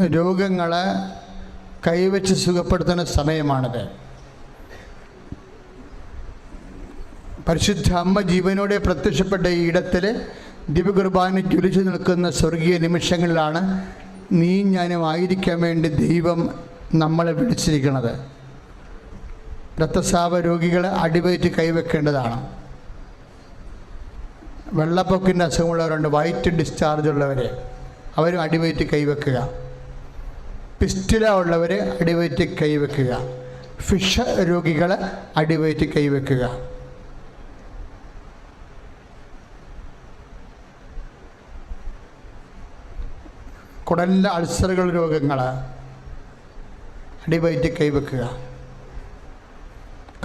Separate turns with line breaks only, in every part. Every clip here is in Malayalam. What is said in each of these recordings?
രോഗങ്ങളെ കൈവച്ച് സുഖപ്പെടുത്തുന്ന സമയമാണിത്. പരിശുദ്ധ അമ്മ ജീവനോടെ പ്രത്യക്ഷപ്പെട്ട ഈ ഇടത്തിൽ ദിവ്യകുർബാന ജ്വലിച്ചു നിൽക്കുന്ന സ്വർഗീയ നിമിഷങ്ങളിലാണ് നീ ഞാനും ആയിരിക്കാൻ വേണ്ടി ദൈവം നമ്മളെ വിളിച്ചിരിക്കുന്നത്. രക്തസ്രാവ രോഗികളെ അടിവയറ്റ് കൈവെക്കേണ്ടതാണ്. വെള്ളപ്പൊക്കിന്റെ അസുഖമുള്ളവരുണ്ട്. വൈറ്റ് ഡിസ്ചാർജ് ഉള്ളവർ അവരും അടിവയറ്റ് കൈവെക്കുക. പിസ്റ്റില ഉള്ളവർ അടിവയറ്റ് കൈവെക്കുക. ഫിഷ രോഗികൾ അടിവയറ്റ് കൈവെക്കുക. കുടലിലെ അൾസറുകൾ രോഗങ്ങൾ അടിവയറ്റ് കൈവെക്കുക.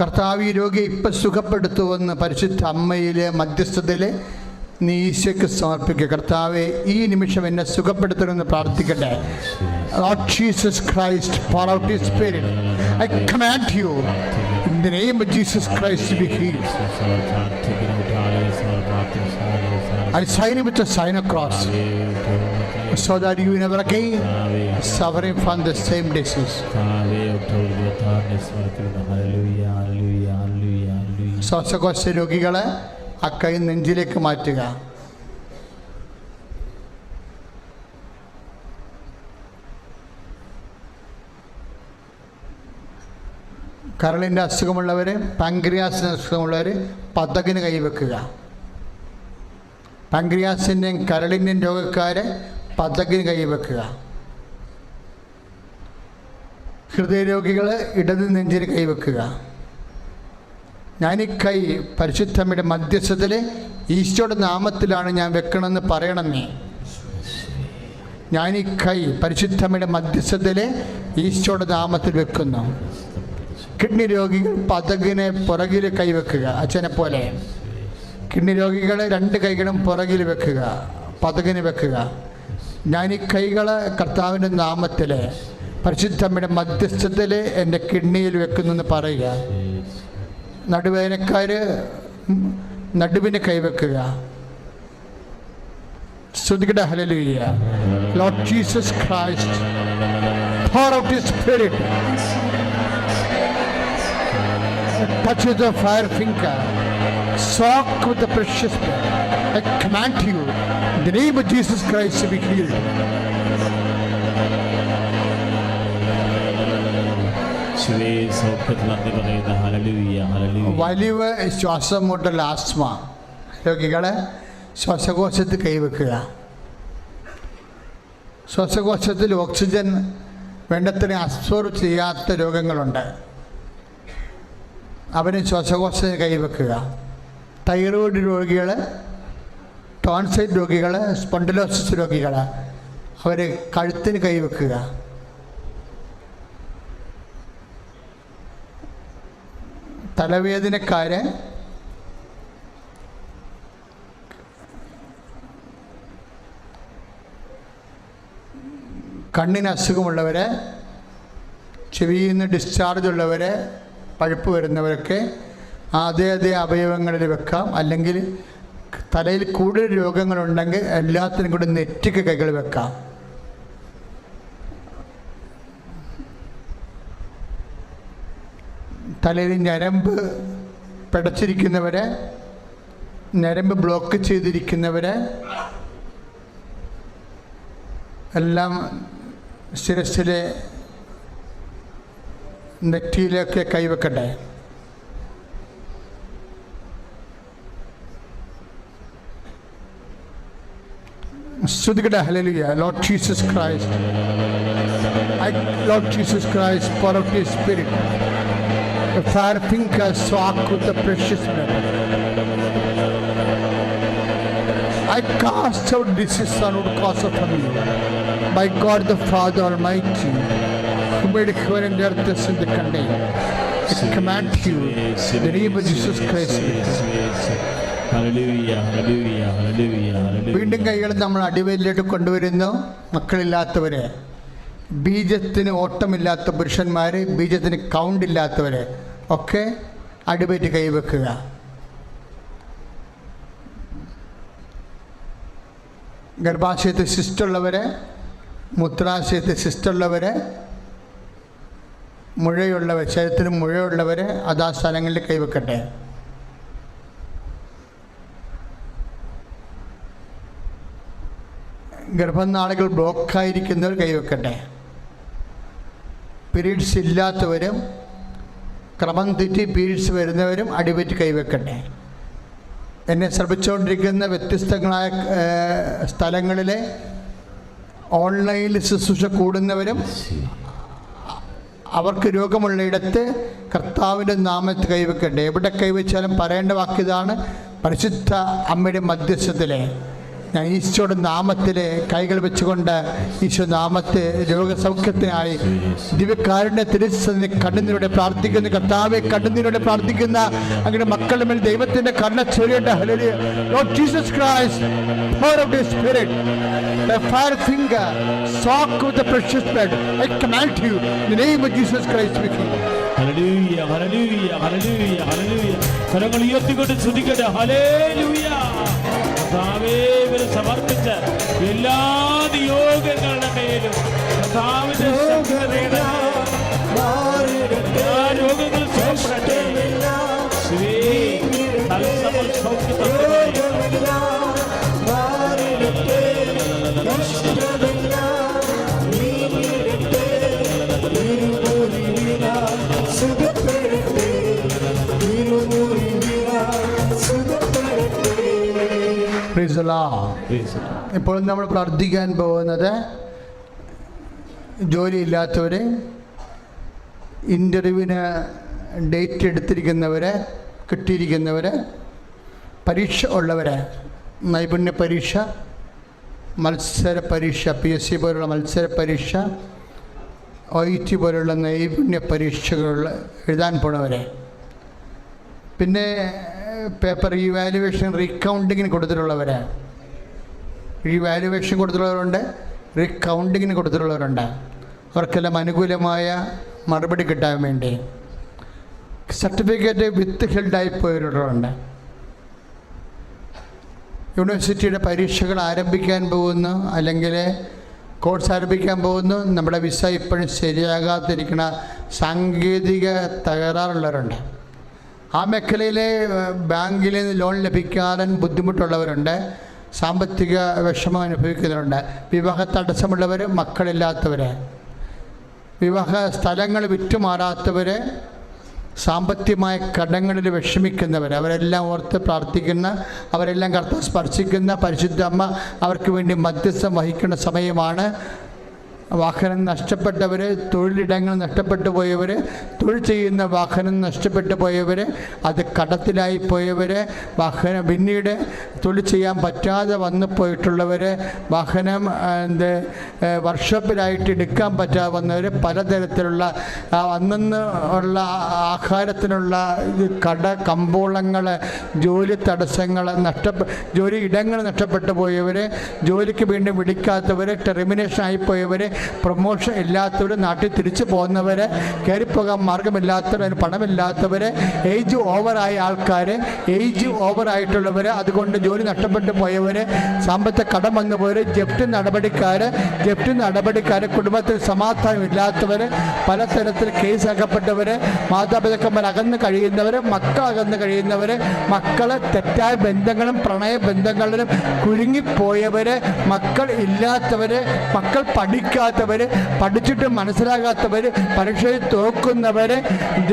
കർത്താവ് ഈ രോഗിയെ ഇപ്പം സുഖപ്പെടുത്തുമെന്ന് പരിശുദ്ധ അമ്മയിലെ മധ്യസ്ഥതയിലെ നീശയ്ക്ക് സമർപ്പിക്കുക. കർത്താവെ ഈ നിമിഷം എന്നെ സുഖപ്പെടുത്തണമെന്ന് പ്രാർത്ഥിക്കട്ടെ. Lord Jesus Christ, pour out His Spirit. I command you, in the name of Jesus Christ, to be healed. I sign it with a sign of cross, so that you never again suffering from the same disease. ശ്വാസകോശ രോഗികളെ ആ കൈ നെഞ്ചിലേക്ക് മാറ്റുക കരളിന്റെ അസുഖമുള്ളവർ പാങ്ക്രിയാസിന് അസുഖമുള്ളവർ പതകിന് കൈവെക്കുക. പാങ്ക്രിയാസിന്റെയും കരളിന്റെയും രോഗക്കാരെ പതകിന് കൈവെക്കുക. ഹൃദയരോഗികൾ ഇടത് നെഞ്ചിന് കൈവെക്കുക. ഞാൻ ഈ കൈ പരിശുദ്ധമ്മയുടെ മധ്യസ്ഥത്തിൽ ഈശോയുടെ നാമത്തിലാണ് ഞാൻ വെക്കണമെന്ന് പറയണമേ. ഞാനിക്കൈ പരിശുദ്ധമ്മയുടെ മധ്യസ്ഥത്തിൽ ഈശോയുടെ നാമത്തിൽ വെക്കുന്നു. കിഡ്നി രോഗികൾ പതകിനെ പുറകിൽ കൈവെക്കുക അച്ഛനെ പോലെ. കിഡ്നി രോഗികളെ രണ്ട് കൈകളും പുറകിൽ വെക്കുക പതകിന് വെക്കുക. ഞാൻ ഈ കൈകളെ കർത്താവിന്റെ നാമത്തിൽ പരിശുദ്ധമ്മയുടെ മധ്യസ്ഥത്തിൽ എന്റെ കിഡ്നിയിൽ വെക്കുന്നു എന്ന് പറയുക. നടുവേദനക്കാർ നടുവിന് കൈവെക്കുക. ശ്രുതികട hallelujah Lord Jesus Christ out his spirit. Touch with the fire finger. Soak with the precious blood. I command you in the name of Jesus Christ to be healed. വലിവ് ശ്വാസം മുട്ടൽ ആസ്മ രോഗികളെ ശ്വാസകോശത്തിൽ കൈവെക്കുക ശ്വാസകോശത്തിൽ ഓക്സിജൻ വേണ്ടത്ര അബ്സോർവ് ചെയ്യാത്ത രോഗങ്ങളുണ്ട്. അവന് ശ്വാസകോശത്തിന് കൈവെക്കുക തൈറോയിഡ് രോഗികൾ ടോൺസൈറ്റ് രോഗികൾ സ്പോണ്ടിലോസിസ് രോഗികൾ അവർ കഴുത്തിന് കൈവെക്കുക തലവേദനക്കാര് കണ്ണിന് അസുഖമുള്ളവർ ചെവിയിൽ നിന്ന് ഡിസ്ചാർജ് ഉള്ളവർ പഴുപ്പ് വരുന്നവരൊക്കെ അതേ അവയവങ്ങളിൽ വെക്കാം. അല്ലെങ്കിൽ തലയിൽ കൂടുതൽ രോഗങ്ങളുണ്ടെങ്കിൽ എല്ലാത്തിനും കൂടി നെറ്റിക്ക് കൈകൾ വെക്കാം. തലയിൽ ഞരമ്പ് പിടച്ചിരിക്കുന്നവരെ ഞരമ്പ് ബ്ലോക്ക് ചെയ്തിരിക്കുന്നവരെ എല്ലാം ശിരസിലെ നെറ്റിയിലൊക്കെ കൈവെക്കട്ടെ ശ്രുതികട hallelujah lord Jesus Christ I lord Jesus Christ for of you spirit The fire finger soak with the precious blood. I cast out disease and would cause of from you. By God the Father Almighty, who made heaven and earth as in the contain. I command you, in the name of Jesus Christ. വീണ്ടും കൈകൾ നമ്മൾ അടിവേലിലോട്ട് കൊണ്ടുവരുന്നു മക്കളില്ലാത്തവരെ ബീജത്തിന് ഓട്ടമില്ലാത്ത പുരുഷന്മാർ ബീജത്തിന് കൗണ്ട് ഇല്ലാത്തവരെ ഒക്കെ അടിവയറ്റ് കൈവെക്കുക ഗർഭാശയത്തിൽ സിസ്റ്റുള്ളവരെ മൂത്രാശയത്തിൽ സിസ്റ്റുള്ളവർ മുഴയുള്ളവർ ശരീരത്തിന് മുഴയുള്ളവർ അത് ആ സ്ഥലങ്ങളിൽ കൈവെക്കട്ടെ. ഗർഭനാളുകൾ ബ്ലോക്കായിരിക്കുന്നവർ കൈവെക്കട്ടെ. പീരീഡ്സ് ഇല്ലാത്തവരും ക്രമം തെറ്റി പീരീഡ്സ് വരുന്നവരും അടിപറ്റി കൈവെക്കട്ടെ. എന്നെ ശ്രമിച്ചുകൊണ്ടിരിക്കുന്ന വ്യത്യസ്തങ്ങളായ സ്ഥലങ്ങളിലെ ഓൺലൈനിൽ ശുശ്രൂഷ കൂടുന്നവരും അവർക്ക് രോഗമുള്ളയിടത്ത് കർത്താവിന്റെ നാമത്ത് കൈവെക്കട്ടെ എവിടെ കൈവച്ചാലും പറയേണ്ട വാക്കിതാണ് പരിശുദ്ധ അമ്മയുടെ മധ്യസ്ഥത്തിലെ ഞാൻ ഈശോയുടെ നാമത്തിൽ കൈകൾ വെച്ചുകൊണ്ട് ഈശോ നാമത്തെ രോഗസൗഖ്യത്തിനായി ദിവ്യകാരുണ്യ തിരിച്ചതിന് കണ്ണുനീരോടെ പ്രാർത്ഥിക്കുന്ന കർത്താവെ കണ്ണുനീരോടെ പ്രാർത്ഥിക്കുന്ന അങ്ങനെ മക്കളുടെ മേൽ ദൈവത്തിന്റെ കണ്ണ ചൊരിയേണ്ട hallelujah. Lord Jesus Christ pour out your spirit. The fire finger, soak with the precious blood. I command you, in the name of Jesus Christ, we heal.
Hallelujah hallelujah hallelujah hallelujah കരങ്ങൾ ഉയർത്തിക്കൊണ്ട് ഹല്ലേലൂയ കർത്താവേ ഇവരെ സമർപ്പിച്ച എല്ലാ നിയോഗങ്ങളുടെ മേലും കർത്താവിന്റെ ശക്തതയുടെ
ഇപ്പോൾ നമ്മൾ പ്രാർത്ഥിക്കാൻ പോകുന്നത് ജോലിയില്ലാത്തവർ ഇന്റർവ്യൂവിന് ഡേറ്റ് എടുത്തിരിക്കുന്നവർ കിട്ടിയിരിക്കുന്നവർ പരീക്ഷ ഉള്ളവർ നൈപുണ്യ പരീക്ഷ മത്സര പരീക്ഷ പി എസ് സി പോലുള്ള മത്സര പരീക്ഷ ഇ ടി പോലുള്ള നൈപുണ്യ പരീക്ഷകൾ എഴുതാൻ പോണവരെ. പിന്നെ പേപ്പർ ഇവാലുവേഷൻ റീകൗണ്ടിങ്ങിന് കൊടുത്തിട്ടുള്ളവരാണ് ഇവാലുവേഷൻ കൊടുത്തിട്ടുള്ളവരുണ്ട്? റീകൗണ്ടിങ്ങിന് കൊടുത്തിട്ടുള്ളവരുണ്ട്. അവർക്കെല്ലാം അനുകൂലമായ മറുപടി കിട്ടാൻ വേണ്ടി. സർട്ടിഫിക്കറ്റ് വിത്ത് ഹെൽഡായി പോയവരുണ്ട് യൂണിവേഴ്സിറ്റിയുടെ പരീക്ഷകൾ ആരംഭിക്കാൻ പോകുന്നു അല്ലെങ്കിൽ കോഴ്സ് ആരംഭിക്കാൻ പോകുന്നു. നമ്മുടെ വിസ ഇപ്പോഴും ശരിയാകാതിരിക്കുന്ന സാങ്കേതിക തകരാറുള്ളവരുണ്ട്. ആ മേഖലയിലെ ബാങ്കിൽ നിന്ന് ലോൺ ലഭിക്കാതെ ബുദ്ധിമുട്ടുള്ളവരുണ്ട്. സാമ്പത്തിക വിഷമം അനുഭവിക്കുന്നവരുണ്ട്. വിവാഹ തടസ്സമുള്ളവർ മക്കളില്ലാത്തവർ വിവാഹ സ്ഥലങ്ങൾ വിറ്റുമാറാത്തവർ സാമ്പത്തികമായ കടങ്ങളിൽ വിഷമിക്കുന്നവർ അവരെല്ലാം ഓർത്ത് പ്രാർത്ഥിക്കുന്ന അവരെല്ലാം കർത്താവ് സ്പർശിക്കുന്ന പരിശുദ്ധ അമ്മ അവർക്ക് വേണ്ടി മധ്യസ്ഥം വഹിക്കുന്ന സമയമാണ് വാഹനം നഷ്ടപ്പെട്ടവർ തൊഴിലിടങ്ങൾ നഷ്ടപ്പെട്ടു പോയവർ തൊഴിൽ ചെയ്യുന്ന വാഹനം നഷ്ടപ്പെട്ടു പോയവർ അത് കടത്തിലായി പോയവർ വാഹനം പിന്നീട് തൊഴിൽ ചെയ്യാൻ പറ്റാതെ വന്നു പോയിട്ടുള്ളവർ വാഹനം എന്ത് വർക്ക്ഷോപ്പിലായിട്ട് എടുക്കാൻ പറ്റാതെ വന്നവർ പലതരത്തിലുള്ള അന്നന്ന് ഉള്ള ആഹാരത്തിനുള്ള കട കമ്പോളങ്ങൾ ജോലി തടസ്സങ്ങൾ നഷ്ടപ്പെ ജോലി ഇടങ്ങൾ നഷ്ടപ്പെട്ടു പോയവർ ജോലിക്ക് വീണ്ടും വിളിക്കാത്തവർ ടെർമിനേഷൻ ആയിപ്പോയവർ പ്രൊമോഷൻ ഇല്ലാത്തവർ നാട്ടിൽ തിരിച്ചു പോകുന്നവർ കയറിപ്പോകാൻ മാർഗമില്ലാത്തവർ പണമില്ലാത്തവർ ഏജ് ഓവറായ ആൾക്കാർ ഏജ് ഓവറായിട്ടുള്ളവർ അതുകൊണ്ട് ജോലി നഷ്ടപ്പെട്ടു പോയവർ സാമ്പത്തിക കടം വന്നു പോയവർ ജപ്തി നടപടിക്കാർ ജപ്തി നടപടിക്കാർ കുടുംബത്തിൽ സമാധാനം ഇല്ലാത്തവർ പലതരത്തിൽ കേസ് അകപ്പെട്ടവർ മാതാപിതാക്കന്മാർ അകന്ന് കഴിയുന്നവർ മക്കൾ അകന്ന് കഴിയുന്നവർ മക്കളെ തെറ്റായ ബന്ധങ്ങളും പ്രണയ ബന്ധങ്ങളിലും കുരുങ്ങിപ്പോയവർ മക്കൾ ഇല്ലാത്തവർ മക്കൾ പഠിക്കാത്തവർ പഠിച്ചിട്ട് മനസ്സിലാകാത്തവർ പരീക്ഷയിൽ തോക്കുന്നവർ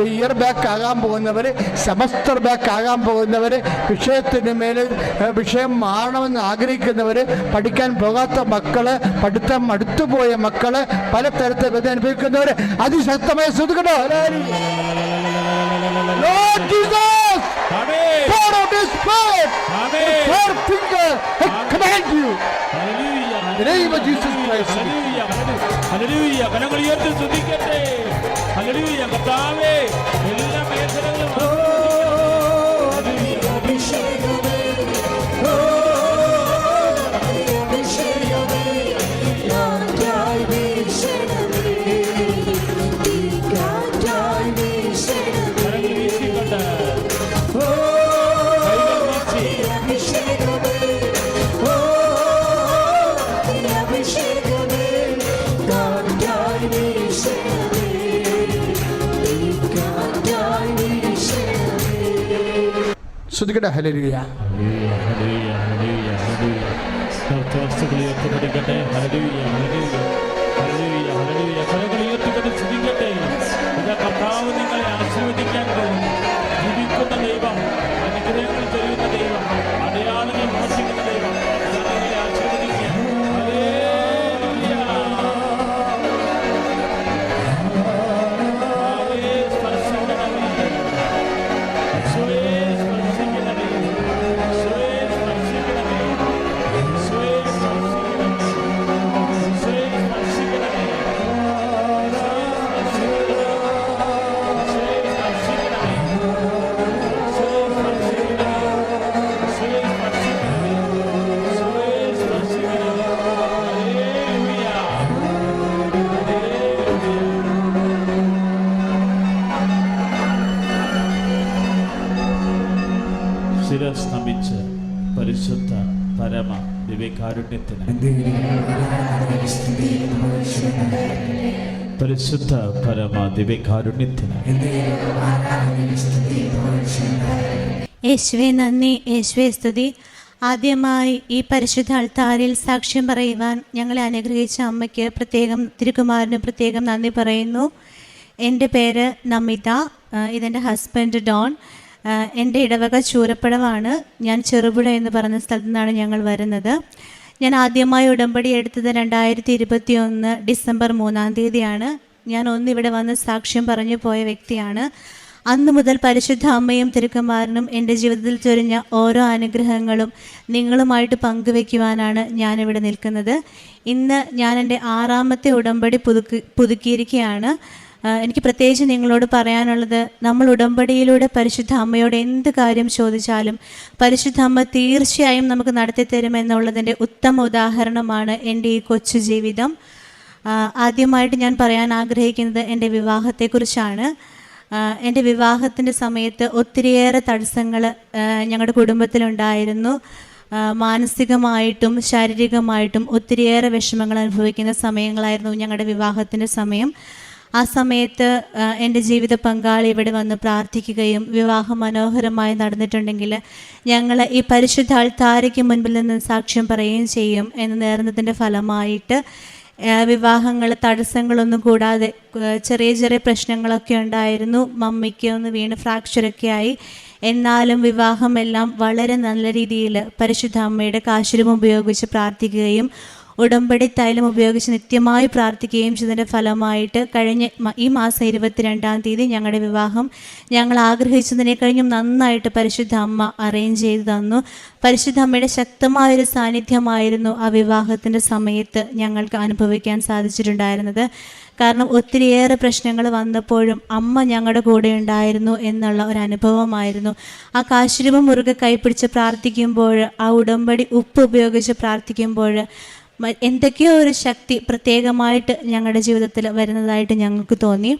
ഇയർ ബാക്ക് ആകാൻ പോകുന്നവർ സെമസ്റ്റർ ബാക്ക് ആകാൻ പോകുന്നവർ വിഷയത്തിന് മേൽ വിഷയം മാറണമെന്ന് ആഗ്രഹിക്കുന്നവർ പഠിക്കാൻ പോകാത്ത മക്കൾ പഠിത്തം മടുത്തുപോയ മക്കൾ പലതരത്തിൽ വേദന അനുഭവിക്കുന്നവർ അതിശക്തമായ
amen
pour out His Spirit.
Amen
Four finger, I command you.
Hallelujah
the name of Jesus Christ.
Hallelujah കരങ്ങൾ ഉയർത്തി സ്തുതിക്കട്ടെ ഹല്ലേലൂയ കർത്താവേ എല്ലാ
ശ്രുതികട ഹലരുയ
ഉയർത്തപ്പെടിക്കട്ടെ. ഹല്ലേലൂയ, ഹല്ലേലൂയ, ഹല്ലേലൂയ, പരിശുദ്ധ പരമ
യേശുവെ നന്ദി. യേശുവെ സ്തുതി. ആദ്യമായി ഈ പരിശുദ്ധ അൾത്താരിൽ സാക്ഷ്യം പറയുവാൻ ഞങ്ങളെ അനുഗ്രഹിച്ച അമ്മയ്ക്ക് പ്രത്യേകം തിരുകുമാരന് പ്രത്യേകം നന്ദി പറയുന്നു. എന്റെ പേര് നമിത. ഇതെന്റെ ഹസ്ബൻഡ് ഡോൺ. എന്റെ ഇടവക ചൂരപ്പടവാണ്. ഞാൻ ചെറുപുഴ എന്ന് പറഞ്ഞ സ്ഥലത്തു നിന്നാണ് ഞങ്ങൾ വരുന്നത്. ഞാൻ ആദ്യമായി ഉടമ്പടി എടുത്തത് രണ്ടായിരത്തി ഇരുപത്തി ഒന്ന് ഡിസംബർ മൂന്നാം തീയതിയാണ്. ഞാൻ ഒന്നിവിടെ വന്ന് സാക്ഷ്യം പറഞ്ഞു പോയ വ്യക്തിയാണ്. അന്നു മുതൽ പരിശുദ്ധ അമ്മയും തിരുക്കന്മാരനും എന്റെ ജീവിതത്തിൽ ചൊരിഞ്ഞ ഓരോ അനുഗ്രഹങ്ങളും നിങ്ങളുമായിട്ട് പങ്കുവെക്കുവാനാണ് ഞാനിവിടെ നിൽക്കുന്നത്. ഇന്ന് ഞാൻ എന്റെ ആറാമത്തെ ഉടമ്പടി പുതുക്കി പുതുക്കിയിരിക്കുകയാണ്. എനിക്ക് പ്രത്യേകിച്ച് നിങ്ങളോട് പറയാനുള്ളത് നമ്മൾ ഉടമ്പടിയിലൂടെ പരിശുദ്ധ അമ്മയോട് എന്ത് കാര്യം ചോദിച്ചാലും പരിശുദ്ധ അമ്മ തീർച്ചയായും നമുക്ക് നടത്തി തരുമെന്നുള്ളതിന്റെ ഉത്തമ ഉദാഹരണമാണ് എന്റെ ഈ കൊച്ചു ജീവിതം. ആദ്യമായിട്ട് ഞാൻ പറയാൻ ആഗ്രഹിക്കുന്നത് എന്റെ വിവാഹത്തെക്കുറിച്ചാണ്. എന്റെ വിവാഹത്തിന്റെ സമയത്ത് ഒത്തിരിയേറെ തടസ്സങ്ങൾ ഞങ്ങളുടെ കുടുംബത്തിലുണ്ടായിരുന്നു. മാനസികമായിട്ടും ശാരീരികമായിട്ടും ഒത്തിരിയേറെ വിഷമങ്ങൾ അനുഭവിക്കുന്ന സമയങ്ങളായിരുന്നു ഞങ്ങളുടെ വിവാഹത്തിന്റെ സമയം. ആ സമയത്ത് എന്റെ ജീവിത പങ്കാളി ഇവിടെ വന്ന് പ്രാർത്ഥിക്കുകയും വിവാഹം മനോഹരമായി നടന്നിട്ടുണ്ടെങ്കിൽ ഞങ്ങൾ ഈ പരിശുദ്ധ ആൾത്താരയ്ക്ക് മുൻപിൽ നിന്ന് സാക്ഷ്യം പറയുകയും ചെയ്യും എന്ന് നേർന്നതിന്റെ ഫലമായിട്ട് വിവാഹങ്ങൾ തടസ്സങ്ങളൊന്നും കൂടാതെ ചെറിയ ചെറിയ പ്രശ്നങ്ങളൊക്കെ ഉണ്ടായിരുന്നു. മമ്മിക്ക് ഒന്ന് വീണ് ഫ്രാക്ചറൊക്കെ ആയി. എന്നാലും വിവാഹമെല്ലാം വളരെ നല്ല രീതിയിൽ പരിശുദ്ധ അമ്മയുടെ കാശുരം ഉപയോഗിച്ച് പ്രാർത്ഥിക്കുകയും ഉടമ്പടി തൈലം ഉപയോഗിച്ച് നിത്യമായി പ്രാർത്ഥിക്കുകയും ചെയ്തതിന്റെ ഫലമായിട്ട് കഴിഞ്ഞ ഈ മാസം ഇരുപത്തിരണ്ടാം തീയതി ഞങ്ങളുടെ വിവാഹം ഞങ്ങൾ ആഗ്രഹിച്ചതിനെ കഴിഞ്ഞും നന്നായിട്ട് പരിശുദ്ധ അമ്മ അറേഞ്ച് ചെയ്തു തന്നു. പരിശുദ്ധ അമ്മയുടെ ശക്തമായൊരു സാന്നിധ്യമായിരുന്നു ആ വിവാഹത്തിന്റെ സമയത്ത് ഞങ്ങൾക്ക് അനുഭവിക്കാൻ സാധിച്ചിട്ടുണ്ടായിരുന്നത്. കാരണം ഒത്തിരിയേറെ പ്രശ്നങ്ങൾ വന്നപ്പോഴും അമ്മ ഞങ്ങളുടെ കൂടെ ഉണ്ടായിരുന്നു എന്നുള്ള ഒരു അനുഭവമായിരുന്നു. ആ കാശുരൂപം മുറുകെ കൈപ്പിടിച്ച് പ്രാർത്ഥിക്കുമ്പോൾ ആ ഉടമ്പടി ഉപ്പ് ഉപയോഗിച്ച് പ്രാർത്ഥിക്കുമ്പോൾ എന്തൊക്കെയോ ഒരു ശക്തി പ്രത്യേകമായിട്ട് ഞങ്ങളുടെ ജീവിതത്തിൽ വരുന്നതായിട്ട് ഞങ്ങൾക്ക് തോന്നി.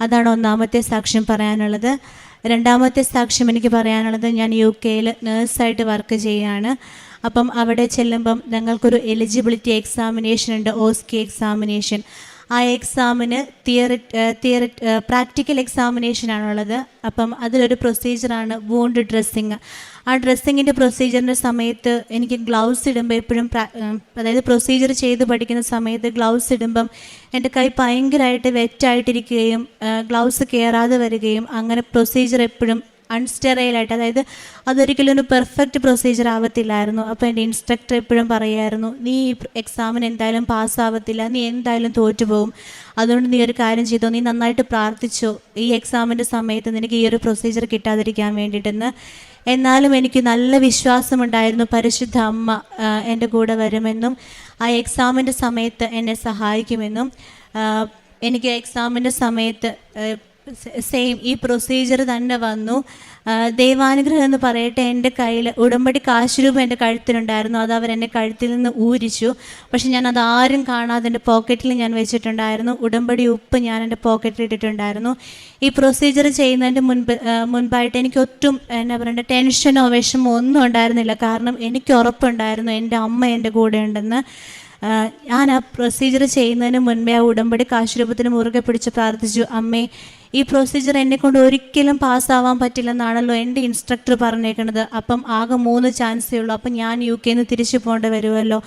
അതാണ് ഒന്നാമത്തെ സാക്ഷ്യം പറയാനുള്ളത്. രണ്ടാമത്തെ സാക്ഷ്യം എനിക്ക് പറയാനുള്ളത് ഞാൻ യു കെയിൽ നേഴ്സായിട്ട് വർക്ക് ചെയ്യുകയാണ്. അപ്പം അവിടെ ചെല്ലുമ്പം ഞങ്ങൾക്കൊരു എലിജിബിലിറ്റി എക്സാമിനേഷൻ ഉണ്ട് ഓസ്കി എക്സാമിനേഷൻ. ആ എക്സാമിന് തിയറി തിയറി പ്രാക്ടിക്കൽ എക്സാമിനേഷൻ എക്സാമിനേഷനാണുള്ളത് അപ്പം അതിലൊരു പ്രൊസീജിയറാണ് വൂണ്ട് ഡ്രസ്സിങ് ആ ഡ്രസ്സിങ്ങിന്റെ പ്രൊസീജിയറിന്റെ സമയത്ത് എനിക്ക് ഗ്ലൗസ് ഇടുമ്പോൾ എപ്പോഴും അതായത് പ്രൊസീജിയർ ചെയ്ത് പഠിക്കുന്ന സമയത്ത് ഗ്ലൗസ് ഇടുമ്പം എന്റെ കൈ ഭയങ്കരമായിട്ട് വെറ്റായിട്ടിരിക്കുകയും ഗ്ലൗസ് കയറാതെ വരികയും അങ്ങനെ പ്രൊസീജിയർ എപ്പോഴും അൺസ്റ്റെറൈലായിട്ട് അതായത് അതൊരിക്കലും ഒരു പെർഫെക്റ്റ് പ്രൊസീജിയർ ആവത്തില്ലായിരുന്നു. അപ്പോൾ എന്റെ ഇൻസ്ട്രക്ടർ എപ്പോഴും പറയുമായിരുന്നു നീ ഈ എക്സാമിന് എന്തായാലും പാസ്സാവത്തില്ല. നീ എന്തായാലും തോറ്റുപോകും. അതുകൊണ്ട് നീ ഒരു കാര്യം ചെയ്തോ. നീ നന്നായിട്ട് പ്രാർത്ഥിച്ചോ. ഈ എക്സാമിന്റെ സമയത്ത് നിനക്ക് ഈ ഒരു പ്രൊസീജിയർ കിട്ടാതിരിക്കാൻ വേണ്ടിയിട്ടെന്ന്. എന്നാലും എനിക്ക് നല്ല വിശ്വാസമുണ്ടായിരുന്നു പരിശുദ്ധ അമ്മ എന്റെ കൂടെ വരുമെന്നും ആ എക്സാമിന്റെ സമയത്ത് എന്നെ സഹായിക്കുമെന്നും. എനിക്ക് എക്സാമിന്റെ സമയത്ത് സെയിം ഈ പ്രൊസീജിയർ തന്നെ വന്നു. ദൈവാനുഗ്രഹം എന്ന് പറയട്ടെ എന്റെ കയ്യിൽ ഉടമ്പടി കാശ് രൂപ എന്റെ കഴുത്തിലുണ്ടായിരുന്നു. അത് അവരെന്നെ കഴുത്തിൽ നിന്ന് ഊരിച്ചു. പക്ഷെ ഞാൻ അത് ആരും കാണാതെ എന്റെ പോക്കറ്റിൽ ഞാൻ വെച്ചിട്ടുണ്ടായിരുന്നു. ഉടമ്പടി ഉപ്പ് ഞാൻ എന്റെ പോക്കറ്റിൽ ഇട്ടിട്ടുണ്ടായിരുന്നു. ഈ പ്രൊസീജിയർ ചെയ്യുന്നതിന്റെ മുൻപ് മുൻപായിട്ട് എനിക്ക് ഒട്ടും എന്നാ പറയണ്ട ടെൻഷനോ വിഷമോ ഒന്നും ഉണ്ടായിരുന്നില്ല. കാരണം എനിക്ക് ഉറപ്പുണ്ടായിരുന്നു എന്റെ അമ്മ എന്റെ കൂടെ ഉണ്ടെന്ന്. ഞാൻ ആ പ്രൊസീജിയർ ചെയ്യുന്നതിന് മുൻപേ ആ ഉടമ്പടി കാശുരൂപത്തിന് മുറുകെ പിടിച്ച് പ്രാർത്ഥിച്ചു. അമ്മേ ഈ പ്രൊസീജിയർ എന്നെ കൊണ്ട് ഒരിക്കലും പാസ്സാവാൻ പറ്റില്ലെന്നാണല്ലോ എന്റെ ഇൻസ്ട്രക്ടർ പറഞ്ഞേക്കുന്നത് അപ്പം ആകെ മൂന്ന് ചാൻസേ ഉള്ളൂ. അപ്പം ഞാൻ യു കെയിൽ നിന്ന് തിരിച്ചു പോകേണ്ടി വരുമല്ലോ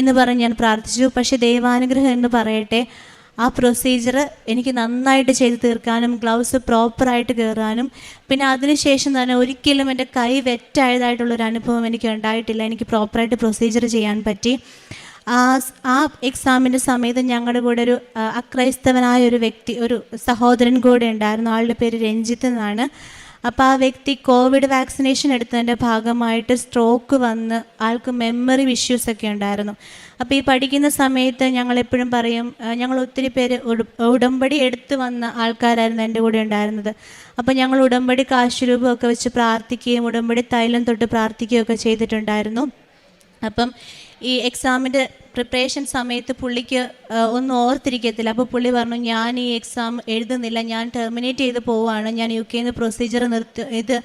എന്ന് പറഞ്ഞ് ഞാൻ പ്രാർത്ഥിച്ചു. പക്ഷേ ദൈവാനുഗ്രഹം എന്ന് പറയട്ടെ ആ പ്രൊസീജിയർ എനിക്ക് നന്നായിട്ട് ചെയ്ത് തീർക്കാനും ഗ്ലൗസ് പ്രോപ്പറായിട്ട് കയറാനും പിന്നെ അതിനുശേഷം തന്നെ ഒരിക്കലും എന്റെ കൈ വെറ്റായതായിട്ടുള്ളൊരു അനുഭവം എനിക്ക് ഉണ്ടായിട്ടില്ല. എനിക്ക് പ്രോപ്പറായിട്ട് പ്രൊസീജിയർ ചെയ്യാൻ പറ്റി. ആ ആ എക്സാമിന്റെ സമയത്ത് ഞങ്ങളുടെ കൂടെ ഒരു അക്രൈസ്തവനായ ഒരു വ്യക്തി ഒരു സഹോദരൻ കൂടെ ഉണ്ടായിരുന്നു. ആളുടെ പേര് രഞ്ജിത്ത് എന്നാണ്. അപ്പോൾ ആ വ്യക്തി കോവിഡ് വാക്സിനേഷൻ എടുത്തതിന്റെ ഭാഗമായിട്ട് സ്ട്രോക്ക് വന്ന് ആൾക്ക് മെമ്മറി ഇഷ്യൂസ് ഒക്കെ ഉണ്ടായിരുന്നു. അപ്പോൾ ഈ പഠിക്കുന്ന സമയത്ത് ഞങ്ങൾ എപ്പോഴും പറയും ഞങ്ങൾ ഒത്തിരി പേര് ഉട- ഉടമ്പടി എടുത്തു വന്ന ആൾക്കാരായിരുന്നു എന്റെ കൂടെ ഉണ്ടായിരുന്നത്. അപ്പോൾ ഞങ്ങൾ ഉടമ്പടി കാശുരൂപമൊക്കെ വെച്ച് പ്രാർത്ഥിക്കുകയും ഉടമ്പടി തൈലം തൊട്ട് പ്രാർത്ഥിക്കുകയൊക്കെ ചെയ്തിട്ടുണ്ടായിരുന്നു. അപ്പം ഈ എക്സാമിന്റെ പ്രിപ്പറേഷൻ സമയത്ത് പുള്ളിക്ക് ഒന്നും ഓർത്തിരിക്കത്തില്ല. അപ്പോൾ പുള്ളി പറഞ്ഞു ഞാൻ ഈ എക്സാം എഴുതുന്നില്ല. ഞാൻ ടെർമിനേറ്റ് ചെയ്ത് പോവുകയാണ്. ഞാൻ യു കെയിൽ നിന്ന് പ്രൊസീജിയർ നിർത്തി ഇത്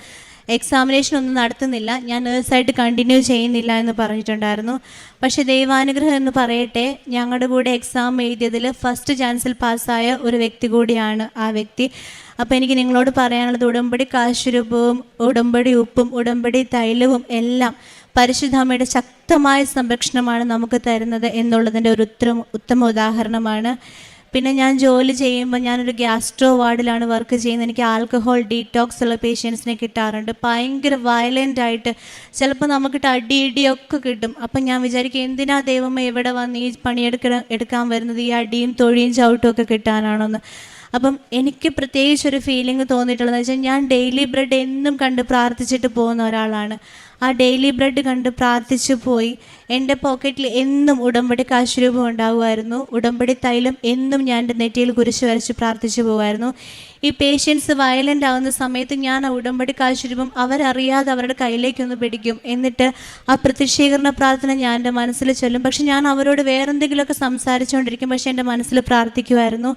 എക്സാമിനേഷൻ ഒന്നും നടത്തുന്നില്ല. ഞാൻ നേഴ്സായിട്ട് കണ്ടിന്യൂ ചെയ്യുന്നില്ല എന്ന് പറഞ്ഞിട്ടുണ്ടായിരുന്നു. പക്ഷേ ദൈവാനുഗ്രഹം എന്ന് പറയട്ടെ ഞങ്ങളുടെ കൂടെ എക്സാം എഴുതിയതിൽ ഫസ്റ്റ് ചാൻസിൽ പാസ്സായ ഒരു വ്യക്തി കൂടിയാണ് ആ വ്യക്തി. അപ്പോൾ എനിക്ക് നിങ്ങളോട് പറയാനുള്ളത് ഉടമ്പടി കാശുരൂപവും ഉടമ്പടി ഉപ്പും ഉടമ്പടി തൈലവും എല്ലാം പരിശുദ്ധാമ്മയുടെ ശക്തമായ സംരക്ഷണമാണ് നമുക്ക് തരുന്നത് എന്നുള്ളതിന്റെ ഒരു ഉത്തരം ഉത്തമ ഉദാഹരണമാണ്. പിന്നെ ഞാൻ ജോലി ചെയ്യുമ്പോൾ ഞാനൊരു ഗ്യാസ്ട്രോ വാർഡിലാണ് വർക്ക് ചെയ്യുന്നത്. എനിക്ക് ആൽക്കഹോൾ ഡീറ്റോക്സ് ഉള്ള പേഷ്യൻസിനെ കിട്ടാറുണ്ട്. ഭയങ്കര വയലന്റ് ആയിട്ട് ചിലപ്പോൾ നമുക്ക് അടി ഇടിയൊക്കെ കിട്ടും. അപ്പം ഞാൻ വിചാരിക്കും എന്തിനാ ദൈവം എവിടെ വന്ന് ഈ പണിയെടുക്ക എടുക്കാൻ വരുന്നത്? ഈ അടിയും തൊഴിയും ചവിട്ടും ഒക്കെ കിട്ടാനാണോന്ന്. അപ്പം എനിക്ക് പ്രത്യേകിച്ച് ഒരു ഫീലിംഗ് തോന്നിയിട്ടുള്ളതെന്ന് വെച്ചാൽ ഞാൻ ഡെയിലി ബ്രെഡ് എന്നും കണ്ട് പ്രാർത്ഥിച്ചിട്ട് പോകുന്ന ഒരാളാണ്. ആ ഡെയിലി ബ്രെഡ് കണ്ട് പ്രാർത്ഥിച്ചു പോയി. എന്റെ പോക്കറ്റിൽ എന്നും ഉടമ്പടി കാശുരൂപം ഉണ്ടാകുമായിരുന്നു. ഉടമ്പടി തൈലം എന്നും ഞാൻ എന്റെ നെറ്റിയിൽ കുരിശ് വരച്ച് പ്രാർത്ഥിച്ചു പോകുമായിരുന്നു. ഈ പേഷ്യൻസ് വയലന്റ് ആവുന്ന സമയത്ത് ഞാൻ ആ ഉടമ്പടി കാശുരൂപം അവരറിയാതെ അവരുടെ കയ്യിലേക്കൊന്ന് പിടിക്കും. എന്നിട്ട് ആ പ്രത്യക്ഷീകരണ പ്രാർത്ഥന ഞാൻ എന്റെ മനസ്സിൽ ചൊല്ലും. പക്ഷെ ഞാൻ അവരോട് വേറെന്തെങ്കിലുമൊക്കെ സംസാരിച്ചുകൊണ്ടിരിക്കും. പക്ഷെ എന്റെ മനസ്സിൽ പ്രാർത്ഥിക്കുമായിരുന്നു.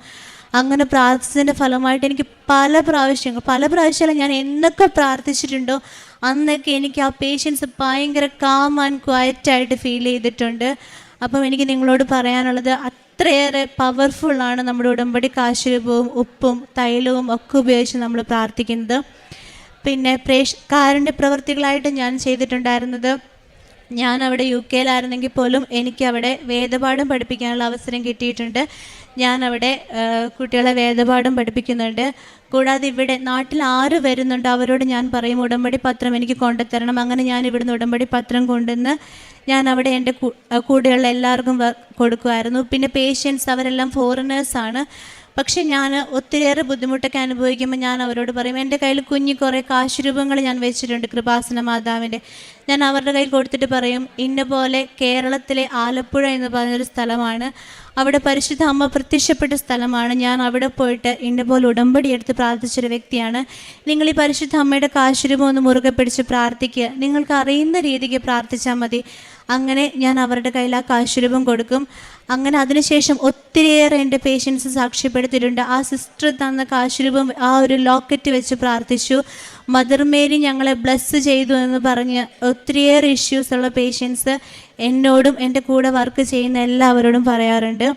അങ്ങനെ പ്രാർത്ഥിച്ചതിന്റെ ഫലമായിട്ട് എനിക്ക് പല പ്രാവശ്യങ്ങൾ പല പ്രാവശ്യമല്ല ഞാൻ എന്നൊക്കെ പ്രാർത്ഥിച്ചിട്ടുണ്ടോ അന്നൊക്കെ എനിക്ക് ആ പേഷ്യൻസ് ഭയങ്കര കാം ആൻഡ് ക്വയറ്റായിട്ട് ഫീൽ ചെയ്തിട്ടുണ്ട്. അപ്പം എനിക്ക് നിങ്ങളോട് പറയാനുള്ളത് അത്രയേറെ പവർഫുള്ളാണ് നമ്മുടെ ഉടമ്പടി കാശുരൂപവും ഉപ്പും തൈലവും ഒക്കെ ഉപയോഗിച്ച് നമ്മൾ പ്രാർത്ഥിക്കുന്നത്. പിന്നെ പ്രേഷ പ്രവൃത്തികളായിട്ട് ഞാൻ ചെയ്തിട്ടുണ്ടായിരുന്നത് ഞാൻ അവിടെ യു കെയിലായിരുന്നെങ്കിൽ പോലും എനിക്ക് അവിടെ വേദപാഠം പഠിപ്പിക്കാനുള്ള അവസരം കിട്ടിയിട്ടുണ്ട്. ഞാൻ അവിടെ കുട്ടികളെ വേദപാഠം പഠിപ്പിക്കുന്നുണ്ട്. കൂടാതെ ഇവിടെ നാട്ടിൽ ആര് വരുന്നുണ്ട് അവരോട് ഞാൻ പറയും ഉടമ്പടി പത്രം എനിക്ക് കൊണ്ടുത്തരണം അങ്ങനെ ഞാൻ ഇവിടുന്ന് ഉടമ്പടി പത്രം കൊണ്ടുവന്ന് ഞാൻ അവിടെ എന്റെ കൂടെയുള്ള എല്ലാവർക്കും കൊടുക്കുമായിരുന്നു പിന്നെ പേഷ്യൻസ് അവരെല്ലാം ഫോറിനേഴ്സാണ് പക്ഷെ ഞാൻ ഒത്തിരിയേറെ ബുദ്ധിമുട്ടൊക്കെ അനുഭവിക്കുമ്പോൾ ഞാൻ അവരോട് പറയും എന്റെ കയ്യിൽ കുഞ്ഞു കുറേ കാശ് രൂപങ്ങൾ ഞാൻ വെച്ചിട്ടുണ്ട് കൃപാസന മാതാവിന്റെ. ഞാൻ അവരുടെ കയ്യിൽ കൊടുത്തിട്ട് പറയും ഇന്ന പോലെ കേരളത്തിലെ ആലപ്പുഴ എന്ന് പറഞ്ഞൊരു സ്ഥലമാണ് അവിടെ പരിശുദ്ധ അമ്മ പ്രത്യക്ഷപ്പെട്ട സ്ഥലമാണ് ഞാൻ അവിടെ പോയിട്ട് ഇന്ന പോലെ ഉടമ്പടി എടുത്ത് പ്രാർത്ഥിച്ചൊരു വ്യക്തിയാണ്. നിങ്ങൾ ഈ പരിശുദ്ധ അമ്മയുടെ കാശുരൂപം ഒന്ന് മുറുകെ പിടിച്ച് പ്രാർത്ഥിക്കുക നിങ്ങൾക്ക് അറിയുന്ന രീതിക്ക് പ്രാർത്ഥിച്ചാൽ മതി. അങ്ങനെ ഞാൻ അവരുടെ കയ്യിൽ ആ കാശുരൂപം കൊടുക്കും. അങ്ങനെ അതിനുശേഷം ഒത്തിരിയേറെ എന്റെ പേഷ്യൻസ് സാക്ഷ്യപ്പെടുത്തിയിട്ടുണ്ട്. ആ സിസ്റ്റർ തന്ന കാശുരൂപം ആ ഒരു ലോക്കറ്റ് വെച്ച് പ്രാർത്ഥിച്ചു. മദർ മേരി ഞങ്ങളെ ബ്ലസ് ചെയ്തു എന്ന് പറഞ്ഞ് ഒത്തിരിയേറെ ഇഷ്യൂസ് ഉള്ള പേഷ്യൻസ് എന്നോടും എന്റെ കൂടെ വർക്ക് ചെയ്യുന്ന എല്ലാവരോടും പറയാറുണ്ട്.